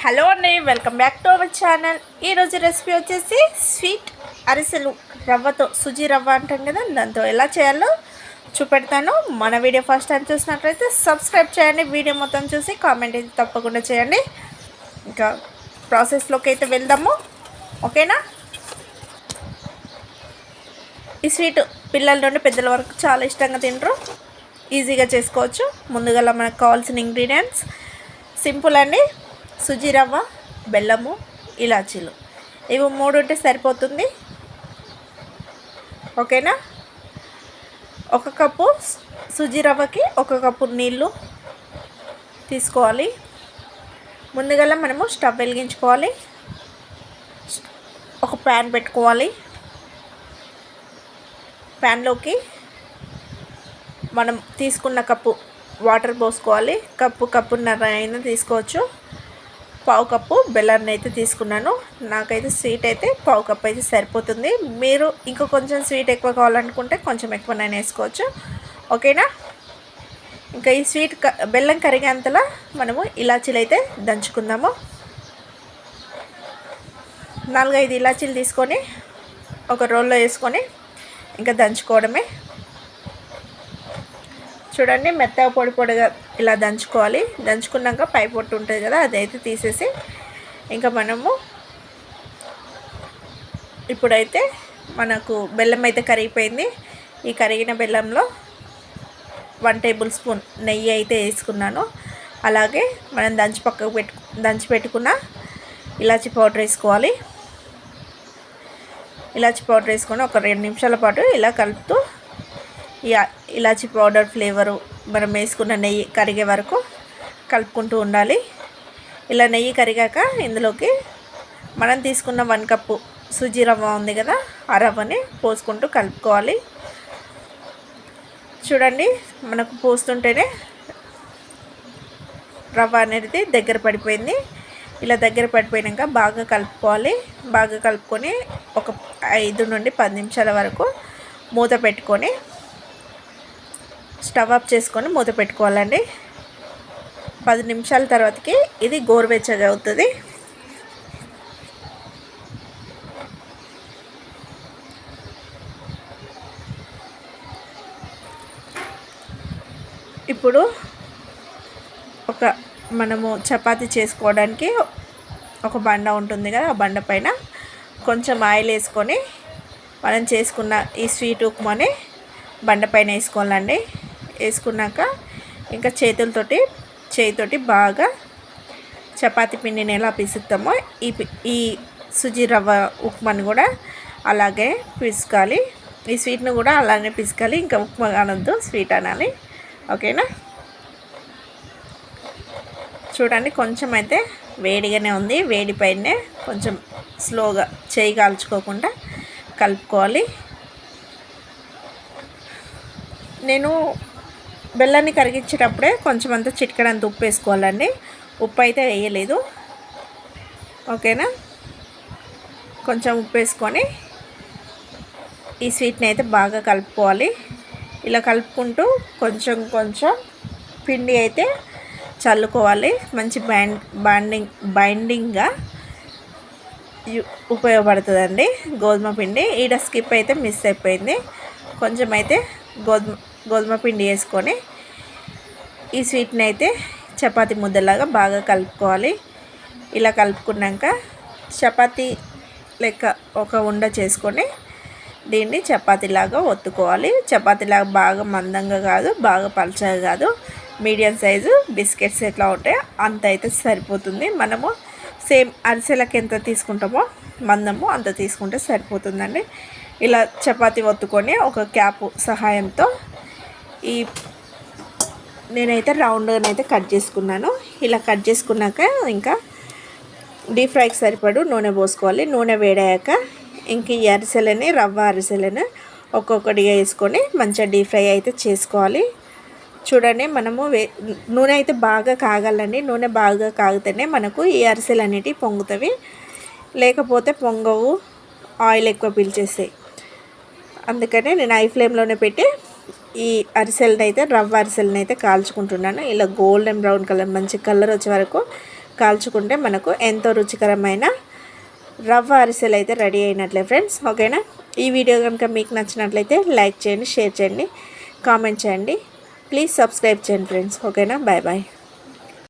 Hello అండి welcome back to our channel. ఈరోజు recipe వచ్చేసి స్వీట్ అరిసెలు రవ్వతో సుజీ రవ్వ అంటాం కదా దాంతో ఎలా చేయాలో చూపెడతాను. మన వీడియో ఫస్ట్ టైం చూసినట్లయితే సబ్స్క్రైబ్ చేయండి వీడియో మొత్తం చూసి కామెంట్ అయితే తప్పకుండా చేయండి. ఇంకా ప్రాసెస్లోకి అయితే వెళ్దాము. ఓకేనా? ఈ స్వీట్ పిల్లల నుండి పెద్దల వరకు చాలా ఇష్టంగా తింటారు. ఈజీగా చేసుకోవచ్చు. ముందుగా మనకు కావాల్సిన ఇంగ్రీడియంట్స్. సింపుల్ అండి. సుజీ రవ్వ బెల్లము ఇలాచీలు. ఇవి మూడు ఉంటే సరిపోతుంది. ఓకేనా? ఒక కప్పు సుజీ రవ్వకి ఒక కప్పు నీళ్ళు తీసుకోవాలి. ముందుగా మనము స్టవ్ వెలిగించుకోవాలి. ఒక ప్యాన్ పెట్టుకోవాలి. ప్యాన్లోకి మనం తీసుకున్న కప్పు వాటర్ పోసుకోవాలి. కప్పు కప్పున్నర అయినా తీసుకోవచ్చు. పావు కప్పు బెల్లాన్ని అయితే తీసుకున్నాను. నాకైతే స్వీట్ అయితే పావు కప్పు అయితే సరిపోతుంది. మీరు ఇంకా కొంచెం స్వీట్ ఎక్కువ కావాలనుకుంటే కొంచెం ఎక్కువనైనా వేసుకోవచ్చు. ఓకేనా? ఇంకా ఈ స్వీట్ బెల్లం కరిగేంతలా మనము ఇలాచీలు అయితే దంచుకుందాము. నాలుగైదు ఇలాచీలు తీసుకొని ఒక రోల్లో వేసుకొని ఇంకా దంచుకోవడమే. చూడండి మెత్తగా పొడి పొడిగా ఇలా దంచుకోవాలి. దంచుకున్నాక పై పొట్టు ఉంటుంది కదా అదైతే తీసేసి ఇంకా మనము ఇప్పుడైతే మనకు బెల్లం అయితే కరిగిపోయింది. ఈ కరిగిన బెల్లంలో వన్ టేబుల్ స్పూన్ నెయ్యి అయితే వేసుకున్నాను. అలాగే మనం దంచి పక్కకు పెట్టు దంచి పెట్టుకున్న ఇలాచి పౌడర్ వేసుకోవాలి. ఇలాచి పౌడర్ వేసుకొని ఒక రెండు నిమిషాల పాటు ఇలా కలుపుతూ ఇలాచి పౌడర్ ఫ్లేవరు మనం వేసుకున్న నెయ్యి కరిగే వరకు కలుపుకుంటూ ఉండాలి. ఇలా నెయ్యి కరిగాక ఇందులోకి మనం తీసుకున్న వన్ కప్పు సుజీ రవ్వ ఉంది కదా ఆ రవ్వని పోసుకుంటూ కలుపుకోవాలి. చూడండి మనకు పోస్తుంటేనే రవ్వ అనేది దగ్గర పడిపోయింది. ఇలా దగ్గర పడిపోయాక బాగా కలుపుకోవాలి. బాగా కలుపుకొని ఒక ఐదు నుండి పది నిమిషాల వరకు మూత పెట్టుకొని స్టవ్ ఆఫ్ చేసుకొని మూత పెట్టుకోవాలండి. పది నిమిషాల తర్వాతకి ఇది గోరువెచ్చగా అవుతుంది. ఇప్పుడు ఒక మనము చపాతీ చేసుకోవడానికి ఒక బండ ఉంటుంది కదా ఆ బండ పైన కొంచెం ఆయిల్ వేసుకొని మనం చేసుకున్న ఈ స్వీట్ ఉప్మాని బండ పైన వేసుకోవాలండి. వేసుకున్నాక ఇంకా చేతులతోటి చేయితోటి బాగా చపాతీ పిండిని ఎలా పిసుకుతామో ఈ ఈ సుజీ రవ్వ ఉప్మాని కూడా అలాగే పిసుకాలి. ఈ స్వీట్ని కూడా అలానే పిసుకాలి. ఇంకా ఉప్మా అనొద్దు స్వీట్ అనాలి. ఓకేనా? చూడండి కొంచెం అయితే వేడిగానే ఉంది. వేడిపైనే కొంచెం స్లోగా చేయి కాల్చుకోకుండా కలుపుకోవాలి. నేను బెల్లాన్ని కరిగించేటప్పుడే కొంచెం అంత చిటికడంత ఉప్పు వేసుకోవాలండి. ఉప్పు అయితే వేయలేదు. ఓకేనా? కొంచెం ఉప్పు వేసుకొని ఈ స్వీట్ని అయితే బాగా కలుపుకోవాలి. ఇలా కలుపుకుంటూ కొంచెం కొంచెం పిండి అయితే చల్లుకోవాలి. మంచి బైండ్ బాండింగ్ బైండింగ్గా ఉపయోగపడుతుందండి గోధుమ పిండి. ఈడ స్కిప్ అయితే మిస్ అయిపోయింది. కొంచెం అయితే గోధుమ గోధుమ పిండి వేసుకొని ఈ స్వీట్ని అయితే చపాతి ముద్దలాగా బాగా కలుపుకోవాలి. ఇలా కలుపుకున్నాక చపాతీ లెక్క ఒక ఉండ చేసుకొని దీన్ని చపాతీలాగా ఒత్తుకోవాలి. చపాతీలాగా బాగా మందంగా కాదు బాగా పలచగా కాదు. మీడియం సైజు బిస్కెట్స్ ఎట్లా ఉంటాయో అంత అయితే సరిపోతుంది. మనము సేమ్ అరిసెలకి ఎంత తీసుకుంటామో మందము అంత తీసుకుంటే సరిపోతుందండి. ఇలా చపాతీ ఒత్తుకొని ఒక క్యాప్ సహాయంతో ఈ నేనైతే రౌండ్గా అయితే కట్ చేసుకున్నాను. ఇలా కట్ చేసుకున్నాక ఇంకా డీప్ ఫ్రైకి సరిపడు నూనె పోసుకోవాలి. నూనె వేడాక ఇంక ఈ అరిసెలని రవ్వ అరిసెలను ఒక్కొక్కటిగా వేసుకొని మంచిగా డీప్ ఫ్రై అయితే చేసుకోవాలి. చూడండి మనము వే నూనె అయితే బాగా కాగాలండి. నూనె బాగా కాగితేనే మనకు ఈ అరిసెలు అనేటివి పొంగుతవి లేకపోతే పొంగవు ఆయిల్ ఎక్కువ పీల్చేస్తాయి. అందుకనే నేను ఐ ఫ్లేమ్లోనే పెట్టి ఈ అరిసెలను అయితే రవ్వ అరిసెలను అయితే కాల్చుకుంటున్నాను. ఇలా గోల్డెన్ బ్రౌన్ కలర్ మంచి కలర్ వచ్చే వరకు కాల్చుకుంటే మనకు ఎంతో రుచికరమైన రవ్వ అరిసెలు అయితే రెడీ అయినట్లే ఫ్రెండ్స్. ఓకేనా? ఈ వీడియో కనుక మీకు నచ్చినట్లయితే లైక్ చేయండి షేర్ చేయండి కామెంట్ చేయండి. ప్లీజ్ సబ్స్క్రైబ్ చేయండి ఫ్రెండ్స్. ఓకేనా? Bye bye.